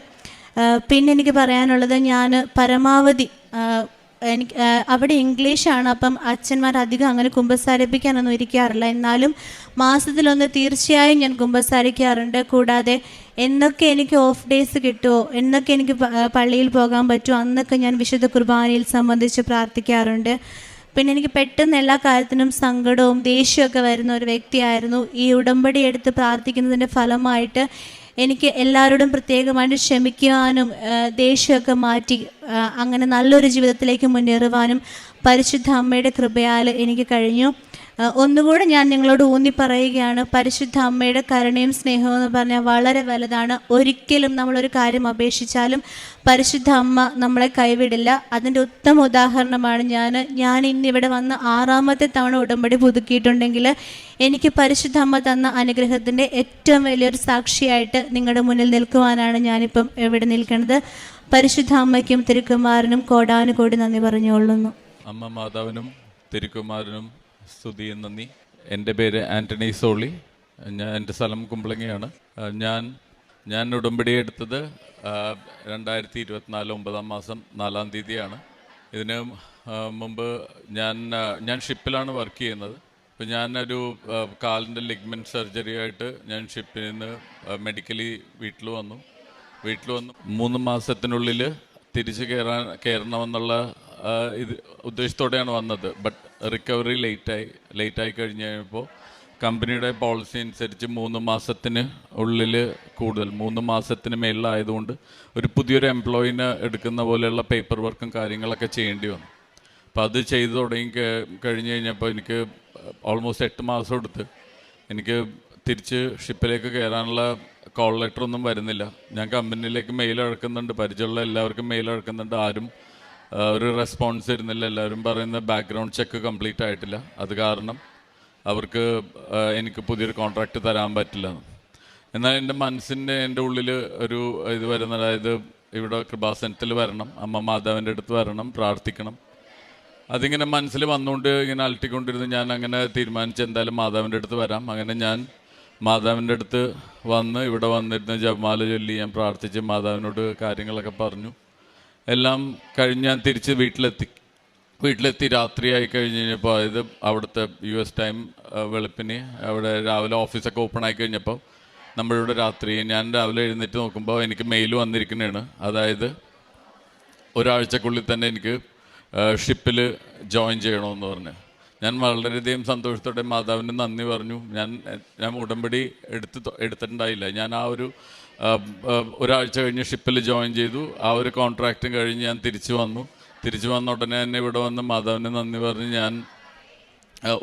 പിന്നെ എനിക്ക് പറയാനുള്ളത് ഞാൻ പരമാവധി എനിക്ക് അവിടെ ഇംഗ്ലീഷാണ്. അപ്പം അച്ഛന്മാർ അധികം അങ്ങനെ കുമ്പസാരിപ്പിക്കാനൊന്നും ഇരിക്കാറില്ല. എന്നാലും മാസത്തിലൊന്ന് തീർച്ചയായും ഞാൻ കുമ്പസാരിക്കാറുണ്ട്. കൂടാതെ എന്നൊക്കെ എനിക്ക് ഓഫ് ഡേയ്സ് കിട്ടുമോ എന്നൊക്കെ എനിക്ക് പള്ളിയിൽ പോകാൻ പറ്റുമോ അന്നൊക്കെ ഞാൻ വിശുദ്ധ കുർബാനയിൽ സംബന്ധിച്ച് പ്രാർത്ഥിക്കാറുണ്ട്. പിന്നെ എനിക്ക് പെട്ടെന്ന് എല്ലാ കാര്യത്തിനും സങ്കടവും ദേഷ്യമൊക്കെ വരുന്ന ഒരു വ്യക്തിയായിരുന്നു. ഈ ഉടമ്പടി എടുത്ത് പ്രാർത്ഥിക്കുന്നതിന്റെ ഫലമായിട്ട് എനിക്ക് എല്ലാവരോടും പ്രത്യേകമായിട്ട് ക്ഷമിക്കുവാനും ദേഷ്യമൊക്കെ മാറ്റി അങ്ങനെ നല്ലൊരു ജീവിതത്തിലേക്ക് മുന്നേറുവാനും പരിശുദ്ധ അമ്മയുടെ കൃപയാൽ എനിക്ക് കഴിഞ്ഞു. ഒന്നുകൂടെ ഞാൻ നിങ്ങളോട് ഊന്നി പറയുകയാണ്. പരിശുദ്ധ അമ്മയുടെ കരുണയും സ്നേഹവും എന്ന് പറഞ്ഞാൽ വളരെ വലുതാണ്. ഒരിക്കലും നമ്മളൊരു കാര്യം അപേക്ഷിച്ചാലും പരിശുദ്ധ അമ്മ നമ്മളെ കൈവിടില്ല. അതിന്റെ ഉത്തമ ഉദാഹരണമാണ് ഞാൻ. ഞാൻ ഇന്നിവിടെ വന്ന് ആറാമത്തെ തവണ ഉടമ്പടി പുതുക്കിയിട്ടുണ്ടെങ്കിൽ എനിക്ക് പരിശുദ്ധ അമ്മ തന്ന അനുഗ്രഹത്തിന്റെ ഏറ്റവും വലിയൊരു സാക്ഷിയായിട്ട് നിങ്ങളുടെ മുന്നിൽ നിൽക്കുവാനാണ് ഞാനിപ്പം ഇവിടെ നിൽക്കുന്നത്. പരിശുദ്ധ അമ്മയ്ക്കും തിരുക്കുമാരനും കോടാനുകോടി നന്ദി പറഞ്ഞുകൊള്ളുന്നു.
അമ്മ മാതാവിനും തിരുക്കുമാരനും സ്തുതിയും നന്ദി. എന്റെ പേര് ആന്റണി സോളി. ഞാൻ എന്റെ സ്ഥലം കുമ്പളങ്ങയാണ്. ഞാൻ ഞാൻ ഉടമ്പടി എടുത്തത് രണ്ടായിരത്തി ഇരുപത്തിനാല് ഒമ്പതാം മാസം നാലാം തീയതിയാണ്. ഇതിന് മുമ്പ് ഞാൻ ഞാൻ ഷിപ്പിലാണ് വർക്ക് ചെയ്യുന്നത്. അപ്പോൾ ഞാനൊരു കാലിന്റെ ലിഗ്മെന്റ് സർജറി ആയിട്ട് ഞാൻ ഷിപ്പിൽ നിന്ന് മെഡിക്കലി വീട്ടിൽ വന്നു. വീട്ടിൽ വന്നു. മൂന്ന് മാസത്തിനുള്ളിൽ തിരിച്ച് കയറാൻ കയറണമെന്നുള്ള ഇത് ഉദ്ദേശത്തോടെയാണ് വന്നത്. ബട്ട് റിക്കവറി ലേറ്റായി ലേറ്റായി കഴിഞ്ഞ് കഴിഞ്ഞപ്പോൾ കമ്പനിയുടെ പോളിസി അനുസരിച്ച് മൂന്ന് മാസത്തിന് ഉള്ളിൽ കൂടുതൽ മൂന്ന് മാസത്തിന് മേളിലായതുകൊണ്ട് ഒരു പുതിയൊരു എംപ്ലോയിനെ എടുക്കുന്ന പോലെയുള്ള പേപ്പർ വർക്കും കാര്യങ്ങളൊക്കെ ചെയ്യേണ്ടി വന്നു. അപ്പോൾ അത് ചെയ്തു തുടങ്ങി കഴി- കഴിഞ്ഞ് കഴിഞ്ഞപ്പോൾ എനിക്ക് ഓൾമോസ്റ്റ് എട്ട് മാസം എടുത്ത് എനിക്ക് തിരിച്ച് ഷിപ്പിലേക്ക് കയറാനുള്ള കോൾ ലെറ്റർ ഒന്നും വരുന്നില്ല. ഞാൻ കമ്പനിയിലേക്ക് മെയിൽ അഴക്കുന്നുണ്ട് പരിചയമുള്ള എല്ലാവർക്കും മെയിൽ അഴക്കുന്നുണ്ട് ആരും ഒരു റെസ്പോൺസ് തരുന്നില്ല എല്ലാവരും പറയുന്ന ബാക്ക്ഗ്രൗണ്ട് ചെക്ക് കംപ്ലീറ്റ് ആയിട്ടില്ല. അത് കാരണം അവർക്ക് എനിക്ക് പുതിയൊരു കോൺട്രാക്റ്റ് തരാൻ പറ്റില്ല. എന്നാൽ എന്റെ മനസ്സിന്റെ എന്റെ ഉള്ളിൽ ഒരു ഇത് വരുന്ന അതായത് ഇവിടെ കൃപാസനത്തിൽ വരണം അമ്മ മാതാവിന്റെ അടുത്ത് വരണം പ്രാർത്ഥിക്കണം. അതിങ്ങനെ മനസ്സിൽ വന്നുകൊണ്ട് ഇങ്ങനെ അലട്ടിക്കൊണ്ടിരുന്ന്. ഞാൻ അങ്ങനെ തീരുമാനിച്ച് എന്തായാലും മാതാവിന്റെ അടുത്ത് വരാം. അങ്ങനെ ഞാൻ മാതാവിന്റെ അടുത്ത് വന്ന് ഇവിടെ വന്നിരുന്ന് ജപമാല ചൊല്ലി ഞാൻ പ്രാർത്ഥിച്ച് മാതാവിനോട് കാര്യങ്ങളൊക്കെ പറഞ്ഞു. എല്ലാം കഴിഞ്ഞ് ഞാൻ തിരിച്ച് വീട്ടിലെത്തി. വീട്ടിലെത്തി രാത്രിയായി കഴിഞ്ഞ് കഴിഞ്ഞപ്പോൾ അതായത് അവിടുത്തെ യു എസ് ടൈം വെളുപ്പിന് അവിടെ രാവിലെ ഓഫീസൊക്കെ ഓപ്പൺ ആയി കഴിഞ്ഞപ്പോൾ നമ്മളിവിടെ രാത്രി. ഞാൻ രാവിലെ എഴുന്നേറ്റ് നോക്കുമ്പോൾ എനിക്ക് മെയിൽ വന്നിരിക്കുന്നതാണ്. അതായത് ഒരാഴ്ചക്കുള്ളിൽ തന്നെ എനിക്ക് ഷിപ്പിൽ ജോയിൻ ചെയ്യണമെന്ന് പറഞ്ഞു. ഞാൻ വളരെയധികം സന്തോഷത്തോടെ മാതാവിന് നന്ദി പറഞ്ഞു. ഞാൻ ഞാൻ ഉടമ്പടി എടുത്ത് എടുത്തിട്ടുണ്ടായില്ല. ഞാൻ ആ ഒരു ഒരാഴ്ച കഴിഞ്ഞ് ഷിപ്പിൽ ജോയിൻ ചെയ്തു. ആ ഒരു കോൺട്രാക്റ്റും കഴിഞ്ഞ് ഞാൻ തിരിച്ചു വന്നു. തിരിച്ചു വന്ന ഉടനെ തന്നെ ഇവിടെ വന്ന് മാതാവിന് നന്ദി പറഞ്ഞ് ഞാൻ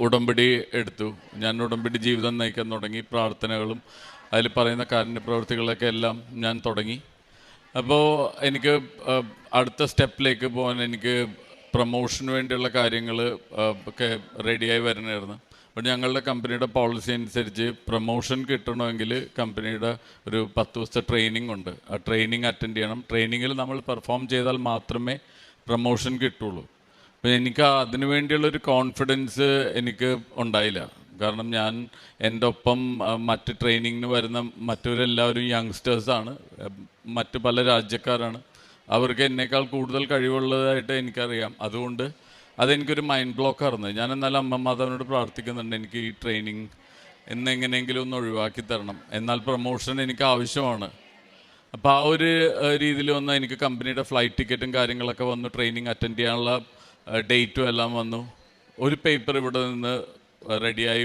ഉടമ്പടി എടുത്തു. ഞാൻ ഉടമ്പടി ജീവിതം നയിക്കാൻ തുടങ്ങി. പ്രാർത്ഥനകളും അതിൽ പറയുന്ന കാരുണ്യ പ്രവൃത്തികളൊക്കെ എല്ലാം ഞാൻ തുടങ്ങി. അപ്പോൾ എനിക്ക് അടുത്ത സ്റ്റെപ്പിലേക്ക് പോകാൻ എനിക്ക് പ്രൊമോഷന് വേണ്ടിയുള്ള കാര്യങ്ങൾ ഒക്കെ റെഡിയായി വരണമായിരുന്നു അപ്പോൾ ഞങ്ങളുടെ കമ്പനിയുടെ പോളിസി അനുസരിച്ച് പ്രൊമോഷൻ കിട്ടണമെങ്കിൽ കമ്പനിയുടെ ഒരു പത്ത് ദിവസത്തെ ട്രെയിനിങ് ഉണ്ട്. ആ ട്രെയിനിങ് അറ്റൻഡ് ചെയ്യണം. ട്രെയിനിങ്ങിൽ നമ്മൾ പെർഫോം ചെയ്താൽ മാത്രമേ പ്രൊമോഷൻ കിട്ടുള്ളൂ. അപ്പം എനിക്ക് അതിനു വേണ്ടിയുള്ളൊരു കോൺഫിഡൻസ് എനിക്ക് ഉണ്ടായില്ല. കാരണം ഞാൻ എന്റെ ഒപ്പം മറ്റ് ട്രെയിനിങ്ങിന് വരുന്ന മറ്റവരെല്ലാവരും യങ്സ്റ്റേഴ്സാണ് മറ്റ് പല രാജ്യക്കാരാണ്. അവർക്ക് എന്നേക്കാൾ കൂടുതൽ കഴിവുള്ളതായിട്ട് എനിക്കറിയാം. അതുകൊണ്ട് അതെനിക്കൊരു മൈൻഡ് ബ്ലോക്ക് ആയിരുന്നു. ഞാൻ എന്നാലും അമ്മ മാതാവിനോട് പ്രാർത്ഥിക്കുന്നുണ്ട് എനിക്ക് ഈ ട്രെയിനിങ് എന്നെങ്ങനെയെങ്കിലും ഒന്ന് ഒഴിവാക്കി തരണം. എന്നാൽ പ്രൊമോഷൻ എനിക്ക് ആവശ്യമാണ്. അപ്പോൾ ആ ഒരു രീതിയിൽ വന്ന് എനിക്ക് കമ്പനിയുടെ ഫ്ലൈറ്റ് ടിക്കറ്റും കാര്യങ്ങളൊക്കെ വന്നു. ട്രെയിനിങ് അറ്റൻഡ് ചെയ്യാനുള്ള ഡേറ്റും എല്ലാം വന്നു. ഒരു പേപ്പർ ഇവിടെ നിന്ന് റെഡിയായി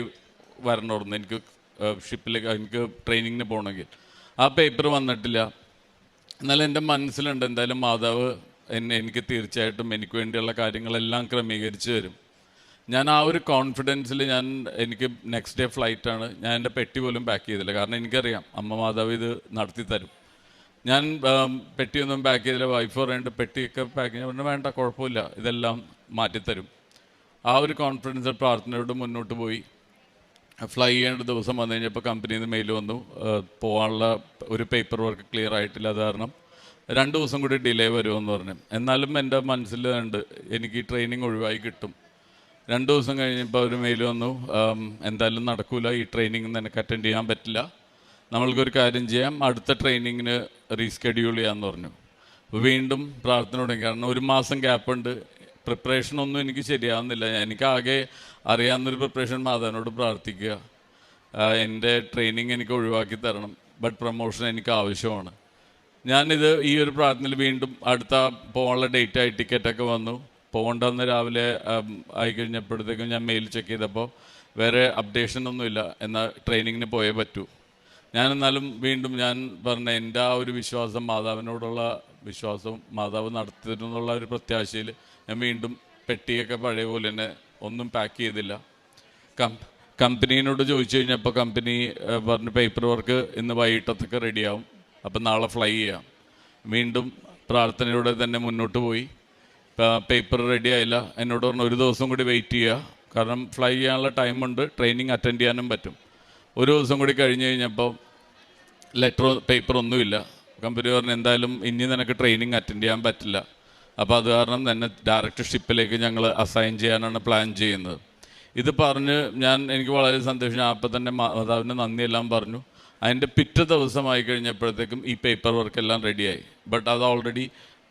വരണമായിരുന്നു എനിക്ക് ഷിപ്പിലേക്ക് എനിക്ക് ട്രെയിനിങ്ങിന് പോകണമെങ്കിൽ. ആ പേപ്പർ വന്നിട്ടില്ല. എന്നാലും എന്റെ മനസ്സിലുണ്ട് എന്തായാലും മാതാവ് എന്നെ എനിക്ക് തീർച്ചയായിട്ടും എനിക്ക് വേണ്ടിയുള്ള കാര്യങ്ങളെല്ലാം ക്രമീകരിച്ച് തരും. ഞാൻ ആ ഒരു കോൺഫിഡൻസിൽ ഞാൻ എനിക്ക് നെക്സ്റ്റ് ഡേ ഫ്ലൈറ്റാണ് ഞാൻ എന്റെ പെട്ടി പോലും പാക്ക് ചെയ്തില്ല. കാരണം എനിക്കറിയാം അമ്മ മാതാവ് ഇത് നടത്തി തരും. ഞാൻ പെട്ടിയൊന്നും പാക്ക് ചെയ്തില്ല. വൈഫ് പറയുന്നുണ്ട് പെട്ടിയൊക്കെ പാക്ക് ചെയ്യാൻ പറഞ്ഞു വേണ്ട കുഴപ്പമില്ല. ഇതെല്ലാം മാറ്റിത്തരും. ആ ഒരു കോൺഫിഡൻസ് പ്രാർത്ഥനയോട് മുന്നോട്ട് പോയി. ഫ്ലൈ ചെയ്യേണ്ട ദിവസം വന്നു കഴിഞ്ഞപ്പോൾ കമ്പനിയിൽ നിന്ന് മെയിൽ വന്നു. പോകാനുള്ള ഒരു പേപ്പർ വർക്ക് ക്ലിയർ ആയിട്ടില്ല. അത് കാരണം രണ്ട് ദിവസം കൂടി ഡിലേ വരുമെന്ന് പറഞ്ഞു. എന്നാലും എന്റെ മനസ്സിൽ ഉണ്ട് എനിക്ക് ഈ ട്രെയിനിങ് ഒഴിവായി കിട്ടും. രണ്ട് ദിവസം കഴിഞ്ഞപ്പോൾ ഒരു മെയിൽ വന്നു എന്തായാലും നടക്കൂല ഈ ട്രെയിനിങ് നിനക്ക് അറ്റൻഡ് ചെയ്യാൻ പറ്റില്ല. നമ്മൾക്കൊരു കാര്യം ചെയ്യാം അടുത്ത ട്രെയിനിങ്ങിന് റീസ്കെഡ്യൂൾ ചെയ്യാമെന്ന് പറഞ്ഞു. വീണ്ടും പ്രാർത്ഥന തുടങ്ങി. കാരണം ഒരു മാസം ഗ്യാപ്പ് ഉണ്ട്. പ്രിപ്പറേഷൻ ഒന്നും എനിക്ക് ശരിയാവുന്നില്ല. എനിക്ക് ആകെ അറിയാവുന്നൊരു പ്രിപ്പറേഷൻ മാതാവിനോട് പ്രാർത്ഥിക്കുക. എന്റെ ട്രെയിനിങ് എനിക്ക് ഒഴിവാക്കി തരണം. ബട്ട് പ്രൊമോഷൻ എനിക്ക് ആവശ്യമാണ്. ഞാനിത് ഈ ഒരു പ്രാർത്ഥനയിൽ വീണ്ടും അടുത്ത പോകാനുള്ള ഡേറ്റ് ആയി ടിക്കറ്റൊക്കെ വന്നു. പോകണ്ടെന്ന് രാവിലെ ആയി കഴിഞ്ഞപ്പോഴത്തേക്കും ഞാൻ മെയിൽ ചെക്ക് ചെയ്തപ്പോൾ വേറെ അപ്ഡേഷൻ ഒന്നുമില്ല എന്നാൽ ട്രെയിനിങ്ങിന് പോയേ പറ്റൂ. ഞാൻ എന്നാലും വീണ്ടും ഞാൻ പറഞ്ഞ എന്റെ ആ ഒരു വിശ്വാസം മാതാവിനോടുള്ള വിശ്വാസം മാതാവ് നടത്തിയിരുന്നുള്ള ഒരു പ്രത്യാശയിൽ ഞാൻ വീണ്ടും പെട്ടിയൊക്കെ പഴയ പോലെ തന്നെ ഒന്നും പാക്ക് ചെയ്തില്ല. കം കമ്പനീനോട് ചോദിച്ചു കഴിഞ്ഞപ്പോൾ കമ്പനി പറഞ്ഞു പേപ്പർ വർക്ക് ഇന്ന് വൈകിട്ടത്തൊക്കെ റെഡിയാവും അപ്പം നാളെ ഫ്ലൈ ചെയ്യാം. വീണ്ടും പ്രാർത്ഥനയോടെ തന്നെ മുന്നോട്ട് പോയി. പേപ്പർ റെഡി ആയില്ല. എന്നോട് പറഞ്ഞു ഒരു ദിവസം കൂടി വെയിറ്റ് ചെയ്യുക കാരണം ഫ്ലൈ ചെയ്യാനുള്ള ടൈമുണ്ട് ട്രെയിനിങ് അറ്റൻഡ് ചെയ്യാനും പറ്റും. ഒരു ദിവസം കൂടി കഴിഞ്ഞ് കഴിഞ്ഞപ്പോൾ ലെറ്റർ പേപ്പർ ഒന്നുമില്ല. കമ്പനി പറഞ്ഞു എന്തായാലും ഇനി നിനക്ക് ട്രെയിനിങ് അറ്റൻഡ് ചെയ്യാൻ പറ്റില്ല. അപ്പോൾ അത് കാരണം തന്നെ ഡയറക്റ്റ് ഷിപ്പിലേക്ക് ഞങ്ങൾ അസൈൻ ചെയ്യാനാണ് പ്ലാൻ ചെയ്യുന്നത്. ഇത് പറഞ്ഞ് ഞാൻ എനിക്ക് വളരെ സന്തോഷം. അപ്പം തന്നെ മാതാവിന്റെ നന്ദിയെല്ലാം പറഞ്ഞു. അതിന്റെ പിറ്റേ ദിവസമായി കഴിഞ്ഞപ്പോഴത്തേക്കും ഈ പേപ്പർ വർക്ക് എല്ലാം റെഡിയായി ബട്ട് അത് ഓൾറെഡി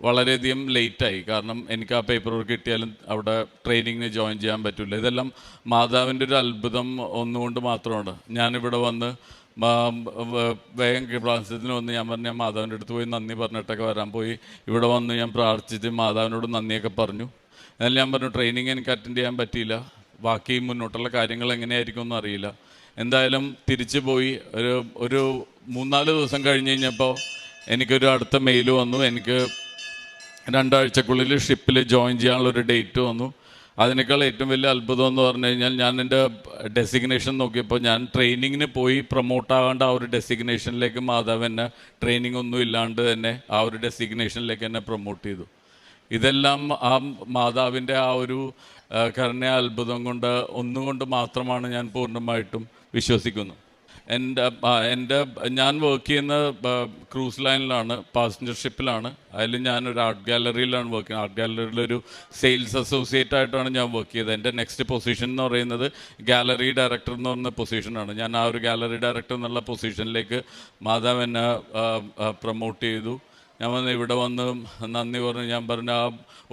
വളരെയധികം ലേറ്റായി കാരണം എനിക്ക് ആ പേപ്പർ വർക്ക് കിട്ടിയാലും അവിടെ ട്രെയിനിങ്ങിന് ജോയിൻ ചെയ്യാൻ പറ്റില്ല ഇതെല്ലാം മാതാവിന്റെ ഒരു അത്ഭുതം ഒന്നുകൊണ്ട് മാത്രമാണ്. ഞാനിവിടെ വന്ന് വേഗം പ്രാർത്ഥിച്ചതിന് വന്ന് ഞാൻ പറഞ്ഞു ഞാൻ മാതാവിന്റെ അടുത്ത് പോയി നന്ദി പറഞ്ഞിട്ടൊക്കെ വരാൻ പോയി. ഇവിടെ വന്ന് ഞാൻ പ്രാർത്ഥിച്ച് മാതാവിനോട് നന്ദിയൊക്കെ പറഞ്ഞു. എന്നാലും ഞാൻ പറഞ്ഞു ട്രെയിനിങ് എനിക്ക് അറ്റൻഡ് ചെയ്യാൻ പറ്റിയില്ല. ബാക്കി മുന്നോട്ടുള്ള കാര്യങ്ങൾ എങ്ങനെയായിരിക്കും എന്ന് അറിയില്ല എന്തായാലും തിരിച്ചു പോയി. ഒരു ഒരു മൂന്നാൽ ദിവസം കഴിഞ്ഞ് കഴിഞ്ഞപ്പോൾ എനിക്കൊരു അടുത്ത മെയിൽ വന്നു. എനിക്ക് രണ്ടാഴ്ചക്കുള്ളിൽ ഷിപ്പിൽ ജോയിൻ ചെയ്യാനുള്ള ഒരു ഡേറ്റ് വന്നു. അതിനേക്കാൾ ഏറ്റവും വലിയ അത്ഭുതം എന്ന് പറഞ്ഞു കഴിഞ്ഞാൽ ഞാൻ എന്റെ ഡെസിഗ്നേഷൻ നോക്കിയപ്പോൾ ഞാൻ ട്രെയിനിങ്ങിന് പോയി പ്രൊമോട്ട് ആവേണ്ട ആ ഒരു ഡെസിഗ്നേഷനിലേക്ക് മാധവ് എന്നെ ട്രെയിനിങ് ഒന്നും ഇല്ലാണ്ട് തന്നെ ആ ഒരു ഡെസിഗ്നേഷനിലേക്ക് എന്നെ പ്രൊമോട്ട് ചെയ്തു. ഇതെല്ലാം ആ മാതാവിന്റെ ആ ഒരു കരുണ അത്ഭുതം കൊണ്ട് ഒന്നുകൊണ്ട് മാത്രമാണ് ഞാൻ പൂർണമായിട്ടും വിശ്വസിക്കുന്നു. എന്റെ എന്റെ ഞാൻ വർക്ക് ചെയ്യുന്ന ക്രൂസ് ലൈനിലാണ് പാസഞ്ചർ ഷിപ്പിലാണ് അതിൽ ഞാൻ ഒരു ആർട്ട് ഗാലറിയിലാണ് വർക്ക് ചെയ്യുന്നത്. ആർട്ട് ഗാലറിയിലൊരു സെയിൽസ് അസോസിയേറ്റ് ആയിട്ടാണ് ഞാൻ വർക്ക് ചെയ്തത് എന്റെ നെക്സ്റ്റ് പൊസിഷൻ എന്ന് പറയുന്നത് ഗാലറി ഡയറക്ടർ എന്ന് പറയുന്ന പൊസിഷനാണ് ഞാൻ ആ ഒരു ഗാലറി ഡയറക്ടർ എന്നുള്ള പൊസിഷനിലേക്ക് മാധവ് എന്നെ പ്രൊമോട്ട് ചെയ്തു. ഞാൻ വന്ന് ഇവിടെ വന്ന് നന്ദി പറഞ്ഞു. ഞാൻ പറഞ്ഞ ആ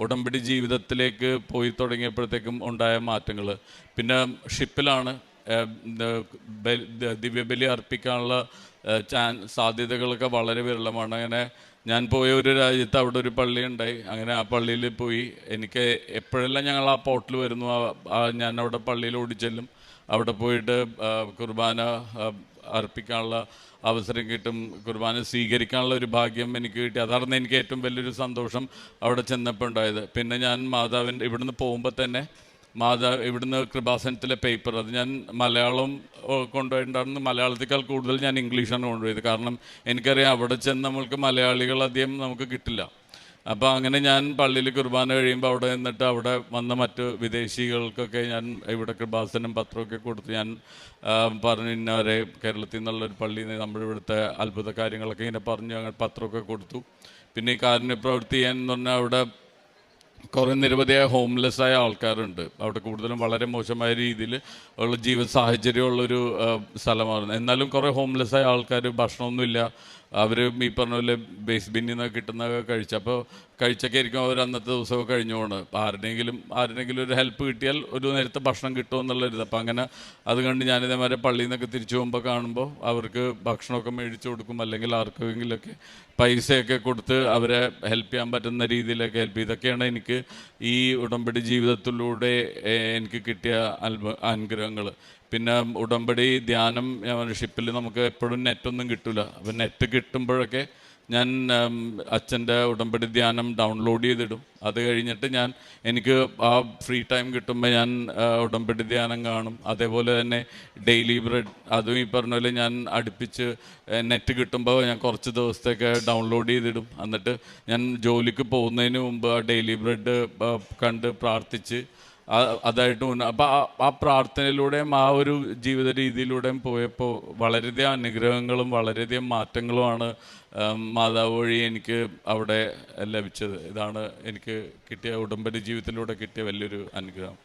ഉടമ്പടി ജീവിതത്തിലേക്ക് പോയി തുടങ്ങിയപ്പോഴത്തേക്കും ഉണ്ടായ മാറ്റങ്ങൾ പിന്നെ ഷിപ്പിലാണ് ദിവ്യബലി അർപ്പിക്കാനുള്ള ചാൻ സാധ്യതകളൊക്കെ വളരെ വിരളമാണ്. അങ്ങനെ ഞാൻ പോയ ഒരു രാജ്യത്ത് അവിടെ ഒരു പള്ളി ഉണ്ടായി. അങ്ങനെ ആ പള്ളിയിൽ പോയി. എനിക്ക് എപ്പോഴെല്ലാം ഞങ്ങൾ ആ പോർട്ടിൽ വരുന്നു ഞാൻ അവിടെ പള്ളിയിൽ ഓടിച്ചെല്ലും. അവിടെ പോയിട്ട് കുർബാന അർപ്പിക്കാനുള്ള അവസരം കിട്ടും. കുർബാന സ്വീകരിക്കാനുള്ള ഒരു ഭാഗ്യം എനിക്ക് കിട്ടി. അതായിരുന്നു എനിക്ക് ഏറ്റവും വലിയൊരു സന്തോഷം അവിടെ ചെന്നപ്പോൾ ഉണ്ടായത്. പിന്നെ ഞാൻ മാതാവിന്റെ ഇവിടുന്ന് പോകുമ്പോൾ തന്നെ മാതാ ഇവിടുന്ന് കൃപാസനത്തിലെ പേപ്പർ അത് ഞാൻ മലയാളം കൊണ്ടുപോയിട്ടുണ്ടായിരുന്നു. മലയാളത്തേക്കാൾ കൂടുതൽ ഞാൻ ഇംഗ്ലീഷാണ് കൊണ്ടുപോയത്. കാരണം എനിക്കറിയാം അവിടെ ചെന്ന് നമ്മൾക്ക് മലയാളികൾ അധികം നമുക്ക് കിട്ടില്ല. അപ്പോൾ അങ്ങനെ ഞാൻ പള്ളിയിൽ കുർബാന കഴിയുമ്പോൾ അവിടെ നിന്നിട്ട് അവിടെ വന്ന മറ്റ് വിദേശികൾക്കൊക്കെ ഞാൻ ഇവിടെ കൃപാസനം പത്രമൊക്കെ കൊടുത്ത് ഞാൻ പറഞ്ഞു ഇന്നവരെ കേരളത്തിൽ നിന്നുള്ളൊരു പള്ളി നമ്മുടെ ഇവിടുത്തെ അത്ഭുത കാര്യങ്ങളൊക്കെ ഇങ്ങനെ പറഞ്ഞു അങ്ങനെ പത്രമൊക്കെ കൊടുത്തു. പിന്നെ ഈ കാരുണ്യ പ്രവൃത്തി ചെയ്യാൻ എന്ന് പറഞ്ഞാൽ അവിടെ കുറേ നിരവധിയായ ഹോംലെസ് ആയ ആൾക്കാരുണ്ട്. അവിടെ കൂടുതലും വളരെ മോശമായ രീതിയിൽ ഉള്ള ജീവിത സാഹചര്യമുള്ളൊരു സ്ഥലമാണ്. എന്നാലും കുറേ ഹോംലെസ് ആയ ആൾക്കാർ ഭക്ഷണമൊന്നുമില്ല. അവർ ഈ പറഞ്ഞ പോലെ ബേസ് ബിന്നിൽ നിന്ന് കിട്ടുന്നതൊക്കെ കഴിച്ചു. അപ്പോൾ കഴിച്ചൊക്കെ ആയിരിക്കും അവർ അന്നത്തെ ദിവസമൊക്കെ കഴിഞ്ഞു അപ്പോൾ ആരുടെയെങ്കിലും ആരുടെയെങ്കിലും ഒരു ഹെൽപ്പ് കിട്ടിയാൽ ഒരു നേരത്തെ ഭക്ഷണം കിട്ടുമെന്നുള്ളൊരിത് അപ്പോൾ അങ്ങനെ അത് കണ്ട് ഞാനിതേമാതിരി പള്ളിയിൽ നിന്നൊക്കെ തിരിച്ചു പോകുമ്പോൾ കാണുമ്പോൾ അവർക്ക് ഭക്ഷണമൊക്കെ മേടിച്ചു കൊടുക്കും. അല്ലെങ്കിൽ ആർക്കെങ്കിലുമൊക്കെ പൈസയൊക്കെ കൊടുത്ത് അവരെ ഹെൽപ്പ് ചെയ്യാൻ പറ്റുന്ന രീതിയിലൊക്കെ ഹെൽപ്പ് ഇതൊക്കെയാണ് എനിക്ക് ഈ ഉടമ്പടി ജീവിതത്തിലൂടെ എനിക്ക് കിട്ടിയ അനുഗ്രഹങ്ങൾ പിന്നെ ഉടമ്പടി ധ്യാനം ഷിപ്പിൽ നമുക്ക് എപ്പോഴും നെറ്റൊന്നും കിട്ടില്ല അപ്പം നെറ്റ് കിട്ടുമ്പോഴൊക്കെ ഞാൻ അച്ഛന്റെ ഉടമ്പടി ധ്യാനം ഡൗൺലോഡ് ചെയ്തിടും. അത് കഴിഞ്ഞിട്ട് ഞാൻ എനിക്ക് ആ ഫ്രീ ടൈം കിട്ടുമ്പോൾ ഞാൻ ഉടമ്പടി ധ്യാനം കാണും. അതേപോലെ തന്നെ ഡെയിലി ബ്രെഡ് അതും ഈ പറഞ്ഞ പോലെ ഞാൻ അടുപ്പിച്ച് നെറ്റ് കിട്ടുമ്പോൾ ഞാൻ കുറച്ച് ദിവസത്തേക്ക് ഡൗൺലോഡ് ചെയ്തിടും. എന്നിട്ട് ഞാൻ ജോലിക്ക് പോകുന്നതിന് മുമ്പ് ആ ഡെയിലി ബ്രെഡ് കണ്ട് പ്രാർത്ഥിച്ച് അതായിട്ട് അപ്പൊ ആ- പ്രാർത്ഥനയിലൂടെയും ആ ഒരു ജീവിത രീതിയിലൂടെയും പോയപ്പോൾ വളരെയധികം അനുഗ്രഹങ്ങളും വളരെയധികം മാറ്റങ്ങളുമാണ് മാതാവ് വഴി എനിക്ക് അവിടെ ലഭിച്ചത്. ഇതാണ് എനിക്ക് കിട്ടിയ ഉടമ്പടി ജീവിതത്തിലൂടെ കിട്ടിയ വലിയൊരു അനുഗ്രഹം.